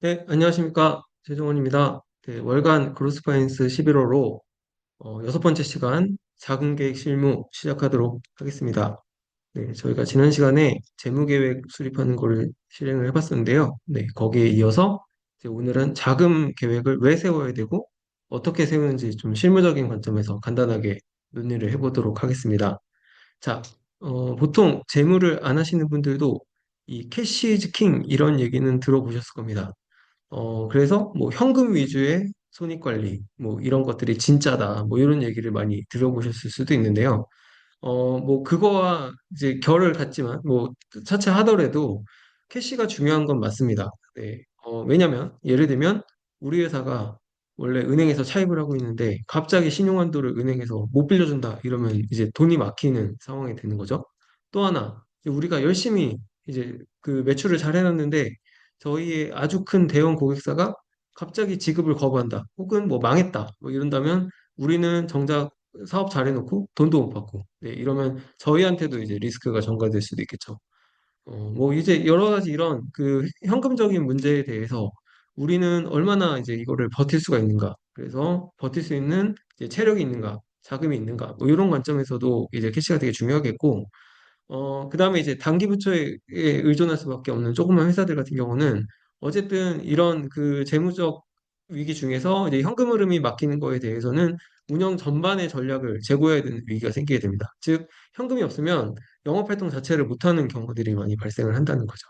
네, 안녕하십니까. 최종원입니다. 네, 월간 그로스파이낸스 11호로 여섯 번째 시간 자금계획 실무 시작하도록 하겠습니다. 네, 저희가 지난 시간에 재무계획 수립하는 거를 실행을 해봤었는데요. 네, 거기에 이어서 오늘은 자금 계획을 왜 세워야 되고 어떻게 세우는지 좀 실무적인 관점에서 간단하게 논의를 해보도록 하겠습니다. 자, 어, 보통 재무를 안 하시는 분들도 이 캐시 이즈 킹 이런 얘기는 들어보셨을 겁니다. 어, 그래서 뭐 현금 위주의 손익 관리, 뭐 이런 것들이 진짜다, 뭐 이런 얘기를 많이 들어보셨을 수도 있는데요. 어, 뭐 그거와 이제 결을 갖지만 뭐 차차 하더라도 캐시가 중요한 건 맞습니다. 네. 어, 왜냐면 예를 들면 우리 회사가 원래 은행에서 차입을 하고 있는데 갑자기 신용한도를 은행에서 못 빌려준다 이러면 이제 돈이 막히는 상황이 되는 거죠. 또 하나 우리가 열심히 이제 그 매출을 잘 해놨는데 저희의 아주 큰 대형 고객사가 갑자기 지급을 거부한다 혹은 뭐 망했다 뭐 이런다면 우리는 정작 사업 잘 해놓고 돈도 못 받고 네, 이러면 저희한테도 이제 리스크가 전가될 수도 있겠죠. 어, 뭐 이제 여러 가지 이런 그 현금적인 문제에 대해서 우리는 얼마나 이제 이거를 버틸 수가 있는가. 그래서 버틸 수 있는 체력이 있는가, 자금이 있는가. 뭐 이런 관점에서도 이제 캐시가 되게 중요하겠고, 어, 그 다음에 이제 단기 부처에 의존할 수밖에 없는 조그만 회사들 같은 경우는 어쨌든 이런 그 재무적 위기 중에서 이제 현금 흐름이 막히는 거에 대해서는 운영 전반의 전략을 재고해야 되는 위기가 생기게 됩니다. 즉, 현금이 없으면 영업 활동 자체를 못하는 경우들이 많이 발생을 한다는 거죠.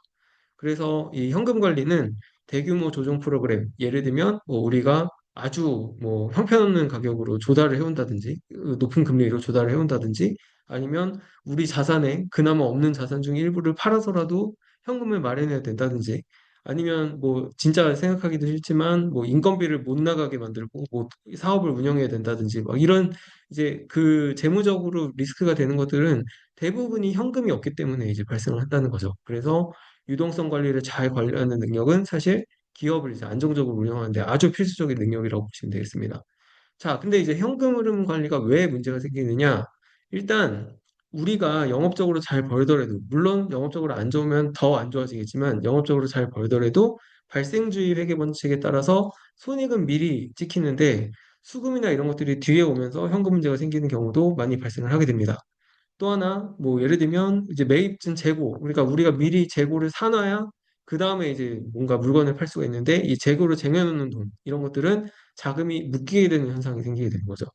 그래서 이 현금 관리는 대규모 조정 프로그램, 예를 들면 뭐 우리가 아주 뭐 형편없는 가격으로 조달을 해온다든지, 그 높은 금리로 조달을 해온다든지, 아니면 우리 자산에 그나마 없는 자산 중 일부를 팔아서라도 현금을 마련해야 된다든지, 아니면 뭐 진짜 생각하기도 싫지만 뭐 인건비를 못 나가게 만들고 뭐 사업을 운영해야 된다든지, 막 이런 이제 그 재무적으로 리스크가 되는 것들은 대부분이 현금이 없기 때문에 이제 발생을 한다는 거죠. 그래서 유동성 관리를 잘 관리하는 능력은 사실 기업을 이제 안정적으로 운영하는데 아주 필수적인 능력이라고 보시면 되겠습니다. 자, 근데 이제 현금 흐름 관리가 왜 문제가 생기느냐? 일단 우리가 영업적으로 잘 벌더라도 물론 영업적으로 안 좋으면 더 안 좋아지겠지만 영업적으로 잘 벌더라도 발생주의 회계 원칙에 따라서 손익은 미리 찍히는데 수금이나 이런 것들이 뒤에 오면서 현금 문제가 생기는 경우도 많이 발생을 하게 됩니다. 또 하나 뭐 예를 들면 이제 매입진 재고 그러니까 우리가 미리 재고를 사놔야 그 다음에 이제 뭔가 물건을 팔 수가 있는데 이 재고를 쟁여놓는 돈 이런 것들은 자금이 묶이게 되는 현상이 생기게 되는 거죠.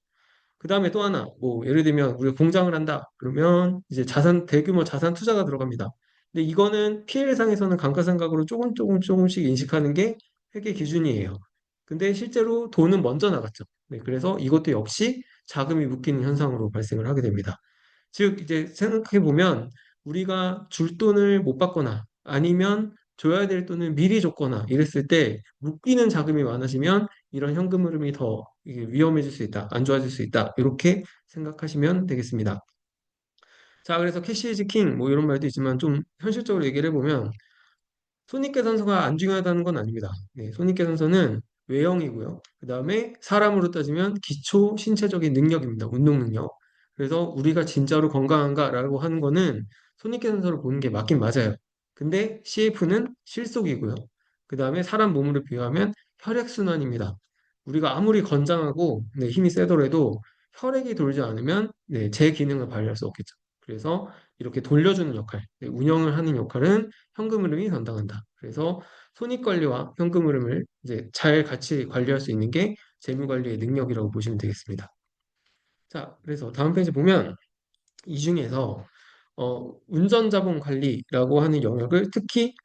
그 다음에 또 하나 뭐 예를 들면 우리가 공장을 한다 그러면 이제 자산 대규모 자산 투자가 들어갑니다. 근데 이거는 PL상에서는 감가상각으로 조금 조금 조금씩 인식하는 게 회계 기준이에요. 근데 실제로 돈은 먼저 나갔죠. 네, 그래서 이것도 역시 자금이 묶이는 현상으로 발생을 하게 됩니다. 즉, 이제 생각해 보면 우리가 줄 돈을 못 받거나 아니면 줘야 될 돈을 미리 줬거나 이랬을 때 묶이는 자금이 많아지면 이런 현금 흐름이 더 위험해질 수 있다, 안 좋아질 수 있다. 이렇게 생각하시면 되겠습니다. 자, 그래서 캐시 이즈 킹, 뭐 이런 말도 있지만 좀 현실적으로 얘기를 해보면 손익계산서가 안 중요하다는 건 아닙니다. 네, 손익계산서는 외형이고요. 그 다음에 사람으로 따지면 기초 신체적인 능력입니다. 운동 능력. 그래서 우리가 진짜로 건강한가라고 하는 거는 손익계산서를 보는 게 맞긴 맞아요. 근데 CF는 실속이고요. 그 다음에 사람 몸으로 비유하면 혈액순환입니다. 우리가 아무리 건장하고 네, 힘이 세더라도 혈액이 돌지 않으면 네, 제 기능을 발휘할 수 없겠죠. 그래서 이렇게 돌려주는 역할, 네, 운영을 하는 역할은 현금 흐름이 담당한다. 그래서 손익 관리와 현금 흐름을 이제 잘 같이 관리할 수 있는 게 재무 관리의 능력이라고 보시면 되겠습니다. 자, 그래서 다음 페이지 보면 이 중에서 어, 운전자본 관리라고 하는 영역을 특히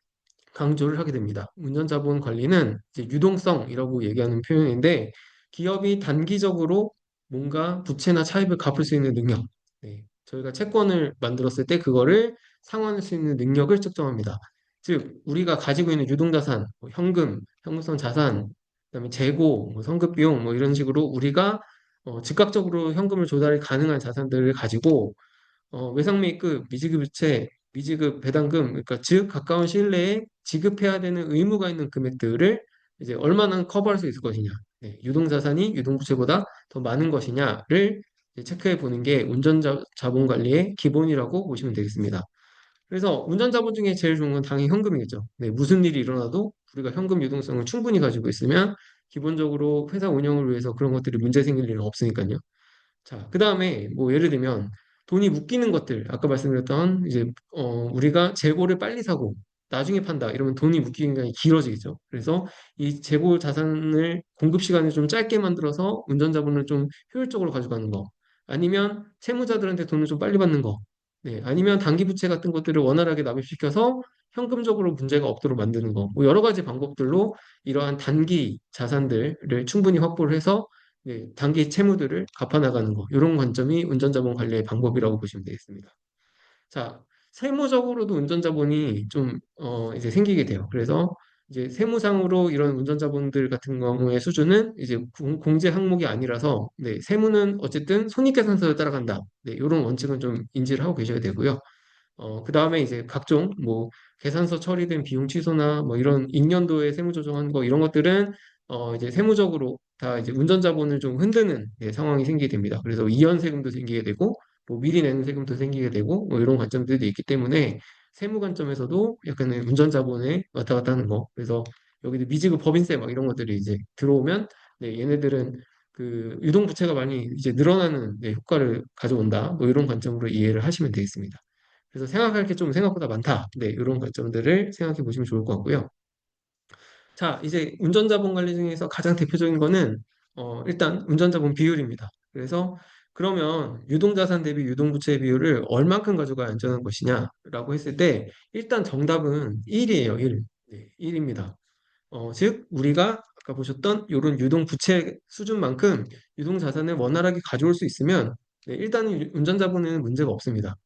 강조를 하게 됩니다. 운전자본 관리는 유동성이라고 얘기하는 표현인데 기업이 단기적으로 뭔가 부채나 차입을 갚을 수 있는 능력. 네, 저희가 채권을 만들었을 때 그거를 상환할 수 있는 능력을 측정합니다. 즉, 우리가 가지고 있는 유동자산, 뭐 현금, 현금성 자산, 그다음에 재고, 뭐 성급 비용, 뭐 이런 식으로 우리가 어, 즉각적으로 현금을 조달이 가능한 자산들을 가지고 어, 외상매입금, 미지급 부채, 미지급 배당금, 그러니까 즉 가까운 시일 내에 지급해야 되는 의무가 있는 금액들을 이제 얼마나 커버할 수 있을 것이냐, 네, 유동자산이 유동부채보다 더 많은 것이냐를 체크해 보는 게 운전자본 관리의 기본이라고 보시면 되겠습니다. 그래서 운전자본 중에 제일 좋은 건 당연히 현금이겠죠. 네, 무슨 일이 일어나도 우리가 현금 유동성을 충분히 가지고 있으면 기본적으로 회사 운영을 위해서 그런 것들이 문제 생길 일은 없으니까요. 자, 그 다음에 뭐 예를 들면 돈이 묶이는 것들, 아까 말씀드렸던 이제 어, 우리가 재고를 빨리 사고 나중에 판다. 이러면 돈이 묶이는 기간이 길어지겠죠. 그래서 이 재고 자산을 공급 시간을 좀 짧게 만들어서 운전자분을 좀 효율적으로 가져가는 거, 아니면 채무자들한테 돈을 좀 빨리 받는 거, 네, 아니면 단기 부채 같은 것들을 원활하게 납입시켜서 현금적으로 문제가 없도록 만드는 거, 뭐 여러 가지 방법들로 이러한 단기 자산들을 충분히 확보를 해서 네, 단기 채무들을 갚아나가는 거, 이런 관점이 운전자본 관리의 방법이라고 보시면 되겠습니다. 자, 세무적으로도 운전자본이 좀, 어, 이제 생기게 돼요. 그래서 이제 세무상으로 이런 운전자본들 같은 경우의 수준은 이제 공- 공제 항목이 아니라서, 네, 세무는 어쨌든 손익계산서를 따라간다. 네, 이런 원칙은 좀 인지를 하고 계셔야 되고요. 어, 그 다음에 이제 각종 뭐 계산서 처리된 비용 취소나 뭐 이런 익년도에 세무 조정한 거 이런 것들은 어, 이제 세무적으로 다 이제 운전자본을 좀 흔드는 예, 상황이 생기게 됩니다. 그래서 이연 세금도 생기게 되고 뭐 미리 내는 세금도 생기게 되고 뭐 이런 관점들이 있기 때문에 세무 관점에서도 약간의 운전자본에 왔다 갔다 하는 거. 그래서 여기도 미지급 법인세 막 이런 것들이 이제 들어오면 네, 얘네들은 그 유동부채가 많이 이제 늘어나는 네, 효과를 가져온다. 뭐 이런 관점으로 이해를 하시면 되겠습니다. 그래서 생각할 게 좀 생각보다 많다. 네, 이런 관점들을 생각해 보시면 좋을 것 같고요. 자, 이제 운전자본 관리 중에서 가장 대표적인 거는 어, 일단 운전자본 비율입니다. 그래서 그러면 유동자산 대비 유동부채 비율을 얼만큼 가져가야 안전한 것이냐라고 했을 때 일단 정답은 1이에요. 1. 네, 1입니다. 어, 즉 우리가 아까 보셨던 이런 유동부채 수준만큼 유동자산을 원활하게 가져올 수 있으면 네, 일단은 운전자본에는 문제가 없습니다.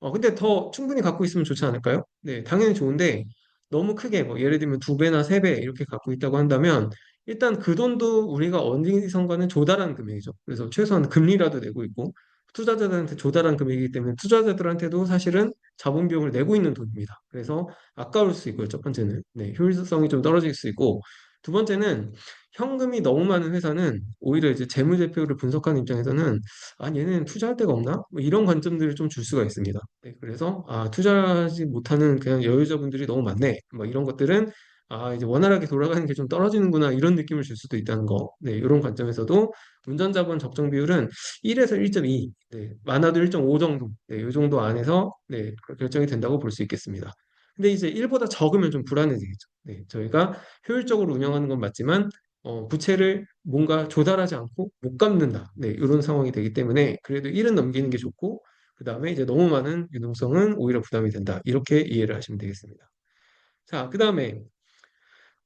어, 근데 더 충분히 갖고 있으면 좋지 않을까요? 네, 당연히 좋은데 너무 크게 뭐 예를 들면 두 배나 세 배 이렇게 갖고 있다고 한다면 일단 그 돈도 우리가 어디선가는 조달한 금액이죠. 그래서 최소한 금리라도 내고 있고 투자자들한테 조달한 금액이기 때문에 투자자들한테도 사실은 자본 비용을 내고 있는 돈입니다. 그래서 아까울 수 있고요. 첫 번째는 네, 효율성이 좀 떨어질 수 있고 두 번째는 현금이 너무 많은 회사는 오히려 이제 재무제표를 분석하는 입장에서는 아, 얘는 투자할 데가 없나? 뭐 이런 관점들을 좀 줄 수가 있습니다. 네, 그래서 아, 투자하지 못하는 그냥 여유자분들이 너무 많네. 뭐 이런 것들은 아, 이제 원활하게 돌아가는 게 좀 떨어지는구나 이런 느낌을 줄 수도 있다는 거. 네, 이런 관점에서도 운전자본 적정 비율은 1에서 1.2, 네, 많아도 1.5 정도, 네, 이 정도 안에서 네, 결정이 된다고 볼 수 있겠습니다. 근데 이제 1보다 적으면 좀 불안해지겠죠. 네, 저희가 효율적으로 운영하는 건 맞지만 어, 부채를 뭔가 조달하지 않고 못 갚는다. 네, 이런 상황이 되기 때문에 그래도 1은 넘기는 게 좋고 그 다음에 이제 너무 많은 유동성은 오히려 부담이 된다. 이렇게 이해를 하시면 되겠습니다. 자, 그 다음에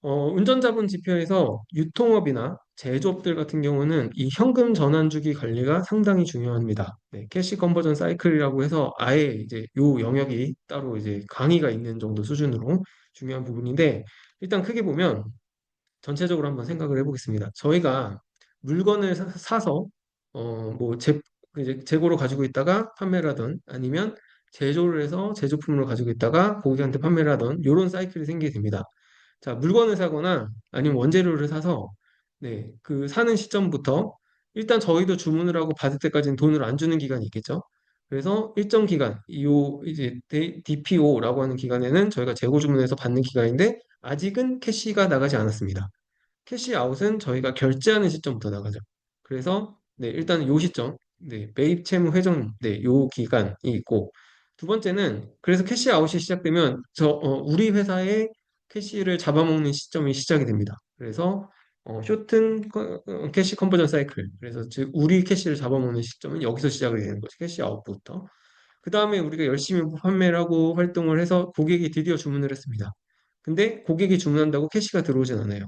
어, 운전자분 지표에서 유통업이나 제조업들 같은 경우는 이 현금 전환 주기 관리가 상당히 중요합니다. 네, 캐시 컨버전 사이클이라고 해서 아예 이제 요 영역이 따로 이제 강의가 있는 정도 수준으로 중요한 부분인데 일단 크게 보면 전체적으로 한번 생각을 해보겠습니다. 저희가 물건을 사- 사서 어, 뭐 재, 이제 재고로 가지고 있다가 판매를 하던 아니면 제조를 해서 제조품으로 가지고 있다가 고객한테 판매를 하던 이런 사이클이 생기게 됩니다. 자, 물건을 사거나 아니면 원재료를 사서 네, 그 사는 시점부터 일단 저희도 주문을 하고 받을 때까지는 돈을 안 주는 기간이 있겠죠. 그래서 일정 기간, 요 이제 DPO라고 하는 기간에는 저희가 재고 주문해서 받는 기간인데 아직은 캐시가 나가지 않았습니다. 캐시 아웃은 저희가 결제하는 시점부터 나가죠. 그래서 네, 일단 요 시점, 네, 매입 채무 회전, 네, 요 기간이 있고 두 번째는 그래서 캐시 아웃이 시작되면 저 어, 우리 회사의 캐시를 잡아먹는 시점이 시작이 됩니다. 그래서 어, 쇼튼 커- 어, 캐시 컨버전 사이클. 그래서 즉 우리 캐시를 잡아먹는 시점은 여기서 시작이 되는 거죠. 캐시 아웃부터. 그 다음에 우리가 열심히 판매를 하고 활동을 해서 고객이 드디어 주문을 했습니다. 근데 고객이 주문한다고 캐시가 들어오진 않아요.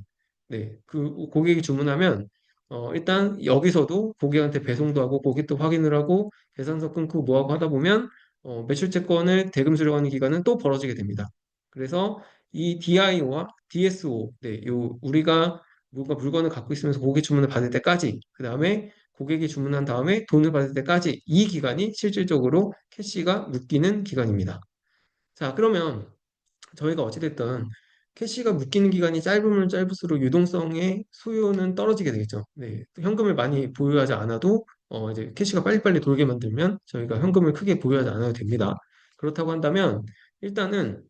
네, 그 고객이 주문하면 어, 일단 여기서도 고객한테 배송도 하고 고객도 확인을 하고 계산서 끊고 뭐하고 하다 보면 어, 매출채권을 대금 수령하는 기간은 또 벌어지게 됩니다. 그래서 이 DIO와 DSO, 네, 요 우리가 뭔가 물건을 갖고 있으면서 고객 주문을 받을 때까지, 그 다음에 고객이 주문한 다음에 돈을 받을 때까지 이 기간이 실질적으로 캐시가 묶이는 기간입니다. 자, 그러면 저희가 어찌됐든 캐시가 묶이는 기간이 짧으면 짧을수록 유동성의 수요는 떨어지게 되겠죠. 네, 현금을 많이 보유하지 않아도 어, 이제 캐시가 빨리빨리 돌게 만들면 저희가 현금을 크게 보유하지 않아도 됩니다. 그렇다고 한다면 일단은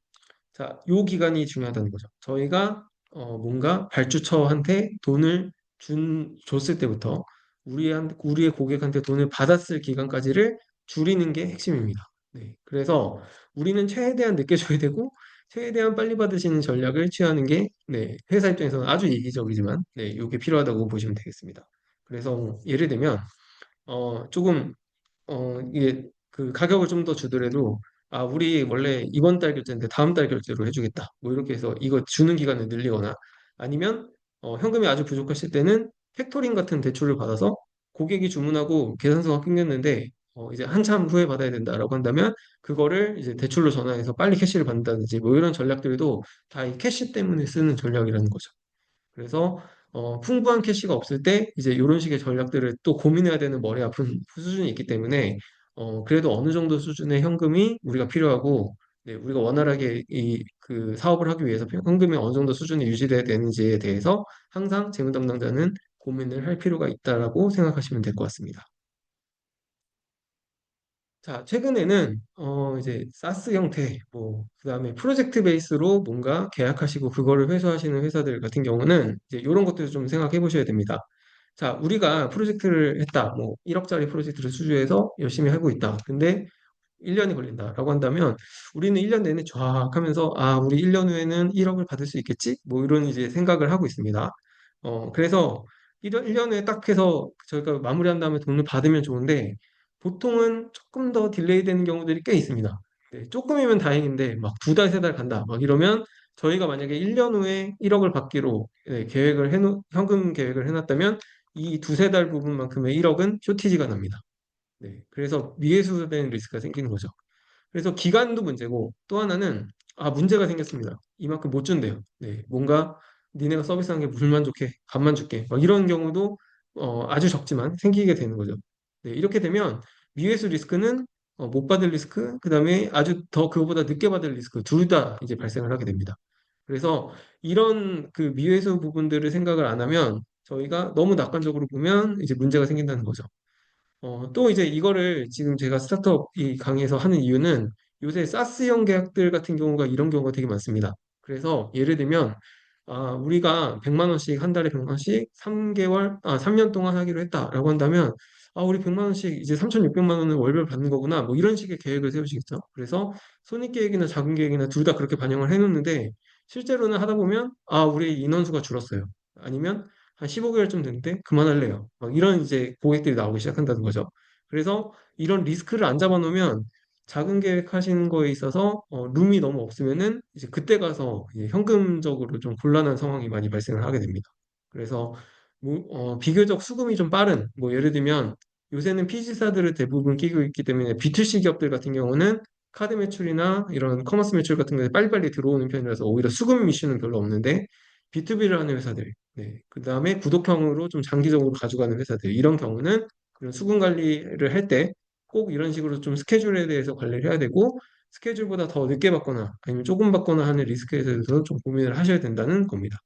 자, 요 기간이 중요하다는 거죠. 저희가 어, 뭔가 발주처한테 돈을 준, 줬을 때부터 우리한, 우리의 고객한테 돈을 받았을 기간까지를 줄이는 게 핵심입니다. 네. 그래서 우리는 최대한 늦게 줘야 되고 최대한 빨리 받으시는 전략을 취하는 게 네, 회사 입장에서는 아주 이기적이지만 네, 이게 필요하다고 보시면 되겠습니다. 그래서 뭐 예를 들면 어, 조금 어, 이게 그 가격을 좀 더 주더라도 아, 우리 원래 이번 달 결제인데 다음 달 결제로 해주겠다. 뭐 이렇게 해서 이거 주는 기간을 늘리거나 아니면 어, 현금이 아주 부족하실 때는 팩토링 같은 대출을 받아서 고객이 주문하고 계산서가 끊겼는데 어, 이제 한참 후에 받아야 된다라고 한다면 그거를 이제 대출로 전환해서 빨리 캐시를 받는다든지 뭐 이런 전략들도 다 이 캐시 때문에 쓰는 전략이라는 거죠. 그래서 어, 풍부한 캐시가 없을 때 이제 이런 식의 전략들을 또 고민해야 되는 머리 아픈 수준이 있기 때문에 어, 그래도 어느 정도 수준의 현금이 우리가 필요하고 네, 우리가 원활하게 이 그 사업을 하기 위해서 현금이 어느 정도 수준이 유지돼야 되는지에 대해서 항상 재무 담당자는 고민을 할 필요가 있다라고 생각하시면 될 것 같습니다. 자, 최근에는 어 이제 사스 형태, 뭐 그다음에 프로젝트 베이스로 뭔가 계약하시고 그거를 회수하시는 회사들 같은 경우는 이제 이런 것들을 좀 생각해 보셔야 됩니다. 자, 우리가 프로젝트를 했다. 뭐 1억짜리 프로젝트를 수주해서 열심히 하고 있다. 근데 1년이 걸린다라고 한다면 우리는 1년 내내 쫙 하면서 아, 우리 1년 후에는 1억을 받을 수 있겠지? 뭐 이런 이제 생각을 하고 있습니다. 어, 그래서 1년, 1년 후에 딱 해서 저희가 마무리한 다음에 돈을 받으면 좋은데 보통은 조금 더 딜레이 되는 경우들이 꽤 있습니다. 네, 조금이면 다행인데 막 두 달, 세 달 간다. 막 이러면 저희가 만약에 1년 후에 1억을 받기로 네, 계획을 해놓, 현금 계획을 해놨다면 이 두세 달 부분만큼의 1억은 쇼티지가 납니다. 네, 그래서 미해소된 리스크가 생기는 거죠. 그래서 기간도 문제고 또 하나는 아 문제가 생겼습니다. 이만큼 못 준대요. 네, 뭔가 니네가 서비스한 게 불만족해, 값만 줄게. 막 이런 경우도 어, 아주 적지만 생기게 되는 거죠. 네, 이렇게 되면 미회수 리스크는 어, 못 받을 리스크, 그 다음에 아주 더 그거보다 늦게 받을 리스크 둘 다 이제 발생을 하게 됩니다. 그래서 이런 그 미회수 부분들을 생각을 안 하면 저희가 너무 낙관적으로 보면 이제 문제가 생긴다는 거죠. 어, 또 이제 이거를 지금 제가 스타트업 이 강의에서 하는 이유는 요새 사스형 계약들 같은 경우가 이런 경우가 되게 많습니다. 그래서 예를 들면 아, 우리가 100만 원씩 한 달에 100만 원씩 3개월 아 3년 동안 하기로 했다라고 한다면 아, 우리 100만 원씩 이제 3,600만 원을 월별 받는 거구나. 뭐 이런 식의 계획을 세우시겠죠. 그래서 손익 계획이나 자금 계획이나 둘 다 그렇게 반영을 해 놓는데 실제로는 하다 보면 아, 우리 인원수가 줄었어요. 아니면 한 15개월쯤 됐는데 그만할래요. 막 이런 이제 고객들이 나오기 시작한다는 거죠. 그래서 이런 리스크를 안 잡아놓으면 자금 계획 하시는 거에 있어서 어, 룸이 너무 없으면은 이제 그때 가서 이제 현금적으로 좀 곤란한 상황이 많이 발생을 하게 됩니다. 그래서 뭐, 어, 비교적 수금이 좀 빠른 뭐 예를 들면 요새는 PC사들을 대부분 끼고 있기 때문에 B2C 기업들 같은 경우는 카드 매출이나 이런 커머스 매출 같은 게 빨리빨리 들어오는 편이라서 오히려 수금 이슈는 별로 없는데 B2B를 하는 회사들, 네. 그 다음에 구독형으로 좀 장기적으로 가져가는 회사들, 이런 경우는 그런 수금 관리를 할 때 꼭 이런 식으로 좀 스케줄에 대해서 관리를 해야 되고, 스케줄보다 더 늦게 받거나 아니면 조금 받거나 하는 리스크에 대해서 좀 고민을 하셔야 된다는 겁니다.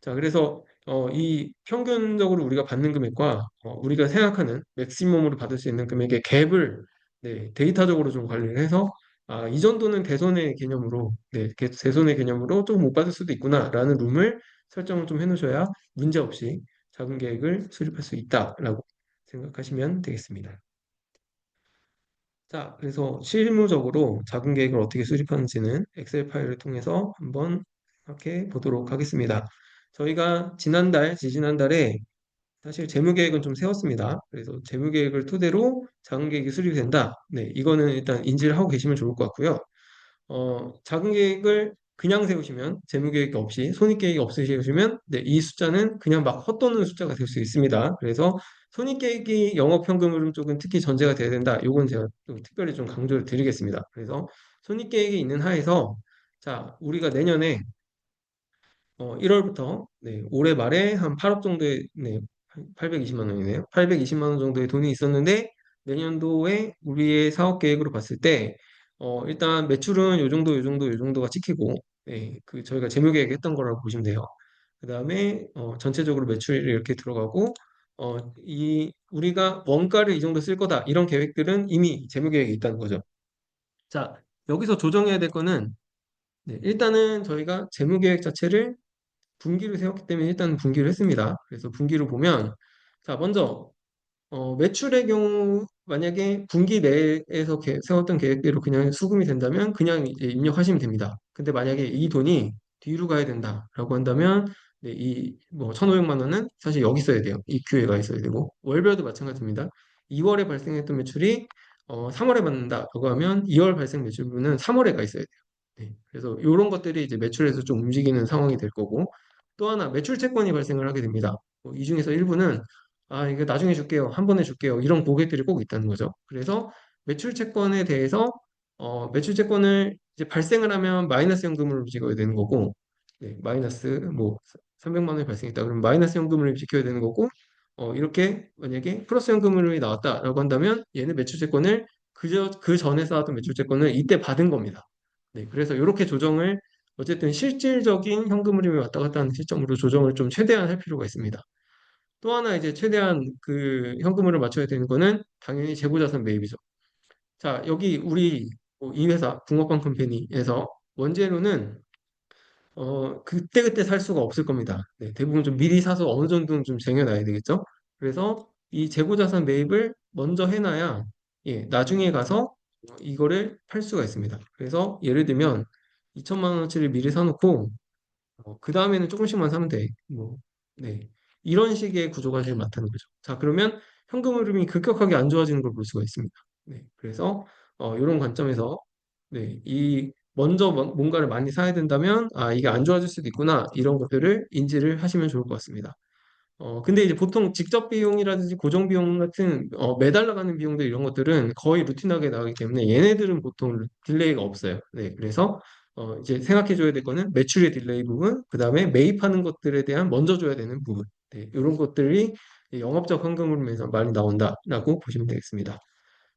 자, 그래서 어, 이 평균적으로 우리가 받는 금액과 어, 우리가 생각하는 맥시멈으로 받을 수 있는 금액의 갭을 네, 데이터적으로 좀 관리를 해서 아, 이 정도는 대손의 개념으로 네, 개- 대손의 개념으로 좀못 받을 수도 있구나라는 룸을 설정을 좀 해놓으셔야 문제 없이 자금 계획을 수립할 수 있다라고 생각하시면 되겠습니다. 자, 그래서 실무적으로 자금 계획을 어떻게 수립하는지는 엑셀 파일을 통해서 한번 이렇게 보도록 하겠습니다. 저희가 지난달, 지지난달에 사실 재무 계획은 좀 세웠습니다. 그래서 재무 계획을 토대로 자금 계획이 수립이 된다. 네, 이거는 일단 인지를 하고 계시면 좋을 것 같고요. 어, 자금 계획을 그냥 세우시면 재무 계획 없이 손익 계획이 없으시면 네, 이 숫자는 그냥 막 헛도는 숫자가 될 수 있습니다. 그래서 손익 계획이 영업 현금 흐름 쪽은 특히 전제가 돼야 된다. 요건 제가 좀 특별히 좀 강조를 드리겠습니다. 그래서 손익 계획이 있는 하에서 자, 우리가 내년에 어, 1월부터 네, 올해 말에 한 8억 정도의 네, 820만 원이네요. 820만 원 정도의 돈이 있었는데 내년도에 우리의 사업 계획으로 봤을 때 어, 일단 매출은 요 정도, 요 정도, 요 정도가 찍히고 네, 그 저희가 재무 계획했던 거라고 보시면 돼요. 그 다음에 어, 전체적으로 매출이 이렇게 들어가고 어, 이 우리가 원가를 이 정도 쓸 거다 이런 계획들은 이미 재무 계획에 있다는 거죠. 자, 여기서 조정해야 될 거는 네, 일단은 저희가 재무 계획 자체를 분기를 세웠기 때문에 일단 분기를 했습니다. 그래서 분기를 보면 자, 먼저 어, 매출의 경우 만약에 분기 내에서 계- 세웠던 계획대로 그냥 수금이 된다면 그냥 이제 입력하시면 됩니다. 근데 만약에 이 돈이 뒤로 가야 된다라고 한다면 네, 이뭐 1,500만 원은 사실 여기 써야 돼요. EQ에 가 있어야 되고 월별도 마찬가지입니다. 2월에 발생했던 매출이 어, 3월에 받는다라고 하면 2월 발생 매출분은 3월에 가 있어야 돼요. 네, 그래서 이런 것들이 이제 매출에서 좀 움직이는 상황이 될 거고 또 하나 매출 채권이 발생을 하게 됩니다. 뭐이 중에서 일부는 아, 이거 나중에 줄게요. 한 번에 줄게요. 이런 고객들이 꼭 있다는 거죠. 그래서 매출 채권에 대해서 어, 매출 채권을 이제 발생을 하면 마이너스 현금을 지켜야 되는 거고, 네, 마이너스 뭐 300만 원이 발생했다. 그러면 마이너스 현금을 지켜야 되는 거고, 어, 이렇게 만약에 플러스 현금을 나왔다라고 한다면 얘는 매출 채권을 그저 그 전에 쌓았던 매출 채권을 이때 받은 겁니다. 네, 그래서 이렇게 조정을 어쨌든 실질적인 현금 흐름이 왔다 갔다 하는 시점으로 조정을 좀 최대한 할 필요가 있습니다. 또 하나 이제 최대한 그 현금흐름 맞춰야 되는 거는 당연히 재고자산 매입이죠. 자, 여기 우리 뭐이 회사 붕어빵 컴퍼니에서 원재료는 어 그때 그때 살 수가 없을 겁니다. 네, 대부분 좀 미리 사서 어느 정도는 좀 쟁여놔야 되겠죠. 그래서 이 재고자산 매입을 먼저 해놔야 예, 나중에 가서 이거를 팔 수가 있습니다. 그래서 예를 들면 2천만 원어치를 미리 사놓고 어, 그 다음에는 조금씩만 사면 돼. 뭐, 네. 이런 식의 구조가 제일 많다는 거죠. 자, 그러면 현금 흐름이 급격하게 안 좋아지는 걸 볼 수가 있습니다. 네. 그래서, 어, 이런 관점에서, 네. 이, 먼저 뭔- 뭔가를 많이 사야 된다면, 아, 이게 안 좋아질 수도 있구나. 이런 것들을 인지를 하시면 좋을 것 같습니다. 어, 근데 이제 보통 직접 비용이라든지 고정 비용 같은 어, 매달 나가는 비용들 이런 것들은 거의 루틴하게 나가기 때문에 얘네들은 보통 딜레이가 없어요. 네, 그래서 어, 이제 생각해 줘야 될 거는 매출의 딜레이 부분, 그 다음에 매입하는 것들에 대한 먼저 줘야 되는 부분. 네, 이런 것들이 영업적 현금흐름에서 많이 나온다라고 보시면 되겠습니다.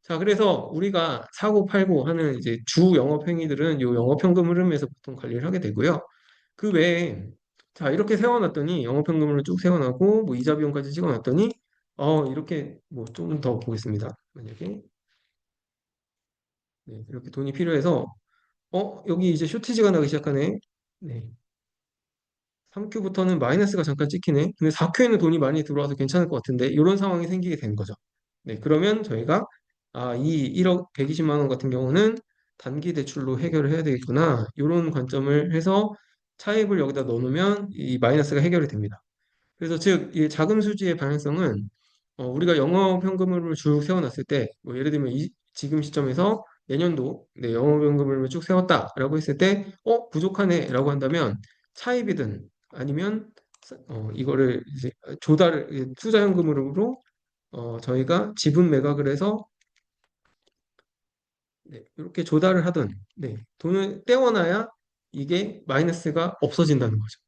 자, 그래서 우리가 사고 팔고 하는 이제 주 영업 행위들은 이 영업 현금 흐름에서 보통 관리를 하게 되고요. 그 외에 자 이렇게 세워놨더니 영업 현금으로 쭉 세워놨고 뭐 이자 비용까지 찍어놨더니 어 이렇게 뭐 좀 더 보겠습니다. 만약에 네, 이렇게 돈이 필요해서 어 여기 이제 쇼티지가 나기 시작하네. 네. 3Q부터는 마이너스가 잠깐 찍히네. 근데 4Q에는 돈이 많이 들어와서 괜찮을 것 같은데 이런 상황이 생기게 되는 거죠. 네, 그러면 저희가 아, 이 1억 120만 원 같은 경우는 단기 대출로 해결을 해야 되겠구나. 이런 관점을 해서 차입을 여기다 넣어놓으면 이 마이너스가 해결이 됩니다. 그래서 즉, 이 자금 수지의 방향성은 어, 우리가 영업 현금을 쭉 세워놨을 때, 뭐 예를 들면 이, 지금 시점에서 내년도 네, 영업 현금을 쭉 세웠다라고 했을 때, 어, 부족하네라고 한다면 차입이든 아니면 어, 이거를 이제 조달을 이제 투자 현금으로 어, 저희가 지분 매각을 해서 네, 이렇게 조달을 하든 네, 돈을 떼어놔야 이게 마이너스가 없어진다는 거죠.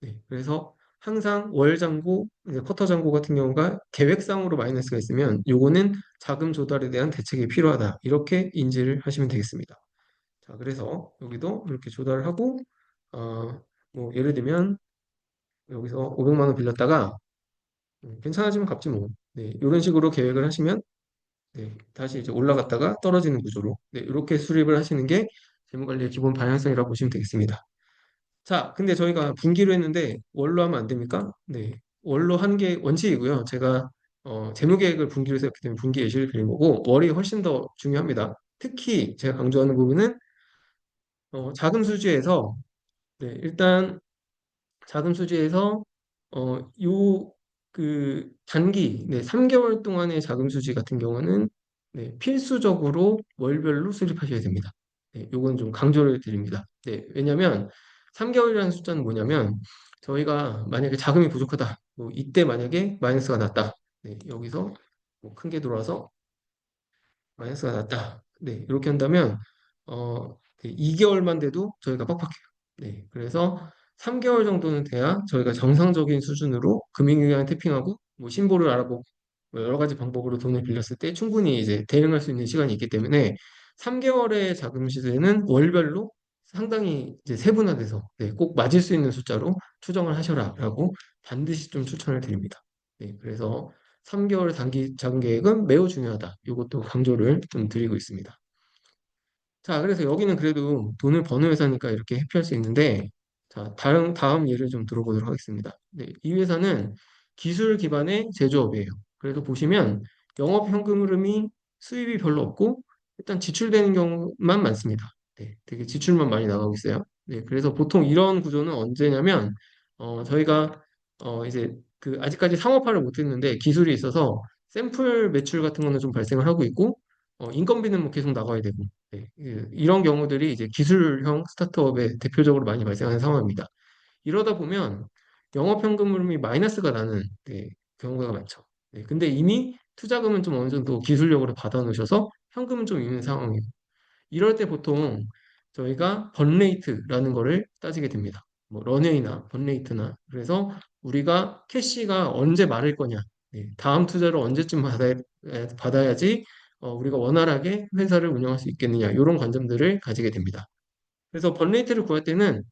네, 그래서 항상 월 잔고, 쿼터 잔고 같은 경우가 계획상으로 마이너스가 있으면 요거는 자금 조달에 대한 대책이 필요하다. 이렇게 인지를 하시면 되겠습니다. 자, 그래서 여기도 이렇게 조달을 하고, 어, 뭐 예를 들면 여기서 500만 원 빌렸다가 음, 괜찮아지면 갚지 뭐. 네, 이런 식으로 계획을 하시면 네, 다시 이제 올라갔다가 떨어지는 구조로 네, 이렇게 수립을 하시는 게 재무관리의 기본 방향성이라고 보시면 되겠습니다. 자, 근데 저희가 분기로 했는데 월로 하면 안 됩니까? 네. 월로 한 게 원칙이고요. 제가 어, 재무계획을 분기로 했기 때문에 분기 예시를 드린 거고 월이 훨씬 더 중요합니다. 특히 제가 강조하는 부분은 어, 자금 수지에서 네, 일단 자금 수지에서 어, 요, 그, 단기, 네, 3개월 동안의 자금 수지 같은 경우는 네, 필수적으로 월별로 수립하셔야 됩니다. 네, 요건 좀 강조를 드립니다. 네, 왜냐면 3개월이라는 숫자는 뭐냐면 저희가 만약에 자금이 부족하다. 뭐 이때 만약에 마이너스가 났다. 네, 여기서 뭐 큰 게 들어와서 마이너스가 났다. 네, 이렇게 한다면 어, 2개월만 돼도 저희가 빡빡해요. 네, 그래서 3개월 정도는 돼야 저희가 정상적인 수준으로 금융기관 태핑하고 뭐 신보를 알아보고 뭐 여러 가지 방법으로 돈을 빌렸을 때 충분히 이제 대응할 수 있는 시간이 있기 때문에 3개월의 자금 시세는 월별로 상당히 이제 세분화돼서 네, 꼭 맞을 수 있는 숫자로 추정을 하셔라라고 반드시 좀 추천을 드립니다. 네, 그래서 3개월 단기 자금 계획은 매우 중요하다. 이것도 강조를 좀 드리고 있습니다. 자, 그래서 여기는 그래도 돈을 버는 회사니까 이렇게 회피할 수 있는데, 자, 다음, 다음 예를 좀 들어보도록 하겠습니다. 네, 이 회사는 기술 기반의 제조업이에요. 그래도 보시면 영업 현금 흐름이 수입이 별로 없고 일단 지출되는 경우만 많습니다. 네, 되게 지출만 많이 나가고 있어요. 네, 그래서 보통 이런 구조는 언제냐면 어, 저희가 어, 이제 그 아직까지 상업화를 못했는데 기술이 있어서 샘플 매출 같은 거는 좀 발생을 하고 있고 어, 인건비는 뭐 계속 나가야 되고 네, 예, 이런 경우들이 이제 기술형 스타트업에 대표적으로 많이 발생하는 상황입니다. 이러다 보면 영업현금 흐름이 마이너스가 나는 네, 경우가 많죠. 네, 근데 이미 투자금은 좀 어느 정도 기술력으로 받아놓으셔서 현금은 좀 있는 상황이에요. 이럴 때 보통 저희가 번레이트라는 거를 따지게 됩니다. 뭐 런웨이나 번레이트나 그래서 우리가 캐시가 언제 마를 거냐, 네, 다음 투자를 언제쯤 받아야, 받아야지 어, 우리가 원활하게 회사를 운영할 수 있겠느냐 이런 관점들을 가지게 됩니다. 그래서 번레이트를 구할 때는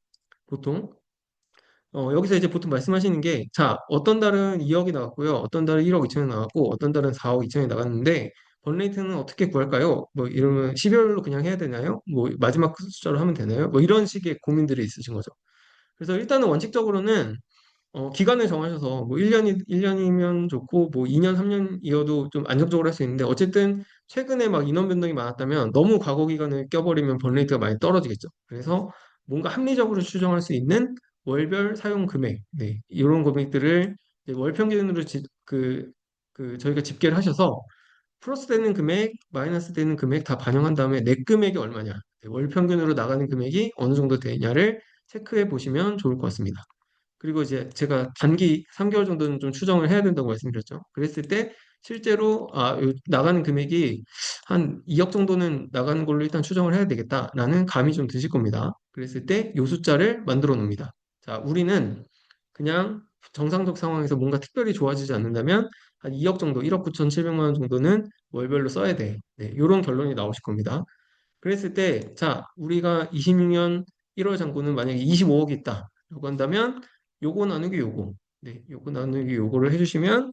보통 어, 여기서 이제 보통 말씀하시는 게, 자, 어떤 달은 2억이 나갔고요. 어떤 달은 1억 2천이 나갔고, 어떤 달은 4억 2천이 나갔는데, 번레이트는 어떻게 구할까요? 뭐, 이러면 12월로 그냥 해야 되나요? 뭐, 마지막 숫자로 하면 되나요? 뭐, 이런 식의 고민들이 있으신 거죠. 그래서 일단은 원칙적으로는 어, 기간을 정하셔서 뭐 1년이, 일 년이면 좋고 뭐 2년, 3년이어도 좀 안정적으로 할 수 있는데 어쨌든 최근에 막 인원 변동이 많았다면 너무 과거 기간을 껴버리면 번레이트가 많이 떨어지겠죠. 그래서 뭔가 합리적으로 추정할 수 있는 월별 사용 금액, 네, 이런 금액들을 월 평균으로 지, 그, 그 저희가 집계를 하셔서 플러스 되는 금액, 마이너스 되는 금액 다 반영한 다음에 net 금액이 얼마냐, 네, 월 평균으로 나가는 금액이 어느 정도 되냐를 체크해 보시면 좋을 것 같습니다. 그리고 이제 제가 단기 3개월 정도는 좀 추정을 해야 된다고 말씀드렸죠. 그랬을 때 실제로 아, 요- 나가는 금액이 한 2억 정도는 나가는 걸로 일단 추정을 해야 되겠다라는 감이 좀 드실 겁니다. 그랬을 때 요 숫자를 만들어 놓습니다. 자, 우리는 그냥 정상적 상황에서 뭔가 특별히 좋아지지 않는다면 한 2억 정도, 1억 9,700만 원 정도는 월별로 써야 돼. 네, 이런 결론이 나오실 겁니다. 그랬을 때, 자, 우리가 26년 1월 잔고는 만약에 25억이 있다 라고 한다면 요거 나누기 요거. 네, 요거 나누기 요거를 해주시면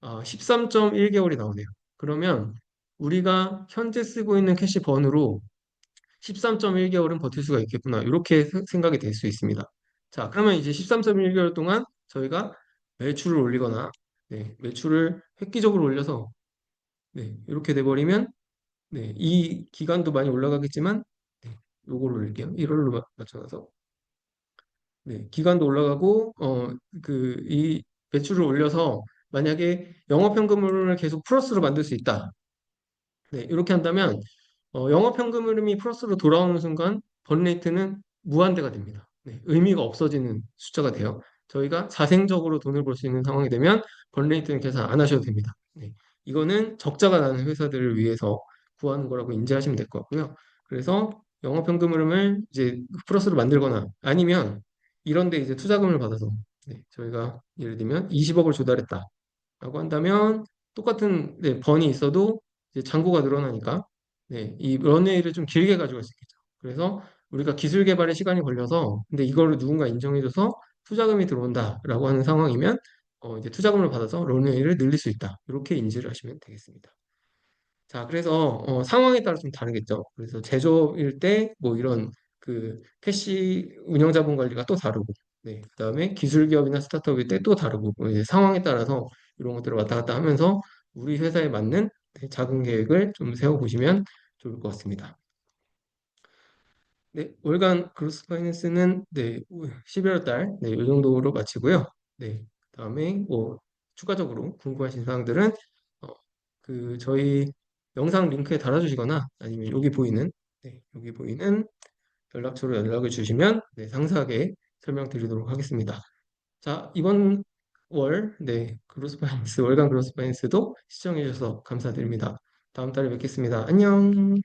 아, 13.1개월이 나오네요. 그러면 우리가 현재 쓰고 있는 캐시 번으로 13.1개월은 버틸 수가 있겠구나. 이렇게 세- 생각이 될 수 있습니다. 자, 그러면 이제 13.1개월 동안 저희가 매출을 올리거나 네, 매출을 획기적으로 올려서 네, 이렇게 돼버리면 네, 이 기간도 많이 올라가겠지만 네, 요거를 올릴게요. 1월로 맞춰서 네, 기간도 올라가고 어 그 이 매출을 올려서 만약에 영업현금을 계속 플러스로 만들 수 있다. 네, 이렇게 한다면 어, 영업현금 흐름이 플러스로 돌아오는 순간 번레이트는 무한대가 됩니다. 네, 의미가 없어지는 숫자가 돼요. 저희가 자생적으로 돈을 벌 수 있는 상황이 되면 번레이트는 계산 안 하셔도 됩니다. 네, 이거는 적자가 나는 회사들을 위해서 구하는 거라고 인지하시면 될 것 같고요. 그래서 영업현금 흐름을 이제 플러스로 만들거나 아니면 이런데 이제 투자금을 받아서 네, 저희가 예를 들면 20억을 조달했다. 라고 한다면 똑같은 네, 번이 있어도 이제 잔고가 늘어나니까 네, 이 런웨이를 좀 길게 가져갈 수 있겠죠. 그래서 우리가 기술 개발에 시간이 걸려서 근데 이거를 누군가 인정해줘서 투자금이 들어온다라고 하는 상황이면 어, 이제 투자금을 받아서 런웨이를 늘릴 수 있다. 이렇게 인지를 하시면 되겠습니다. 자, 그래서 어, 상황에 따라 좀 다르겠죠. 그래서 제조업일 때 뭐 이런 그 캐시 운영 자본 관리가 또 다르고, 네, 그다음에 기술 기업이나 스타트업일 때 또 다르고, 뭐 이제 상황에 따라서 이런 것들을 왔다 갔다 하면서 우리 회사에 맞는 네, 자금 계획을 좀 세워 보시면 좋을 것 같습니다. 네, 월간 그로스 파이낸스는 네, 11월 달, 네, 이 정도로 마치고요. 네, 그다음에 뭐 추가적으로 궁금하신 사항들은 어, 그 저희 영상 링크에 달아주시거나 아니면 여기 보이는 네, 여기 보이는 연락처로 연락을 주시면 네, 상세하게 설명드리도록 하겠습니다. 자, 이번 월 네, 그로스 파이낸스 월간 그로스 파이낸스도 시청해 주셔서 감사드립니다. 다음 달에 뵙겠습니다. 안녕.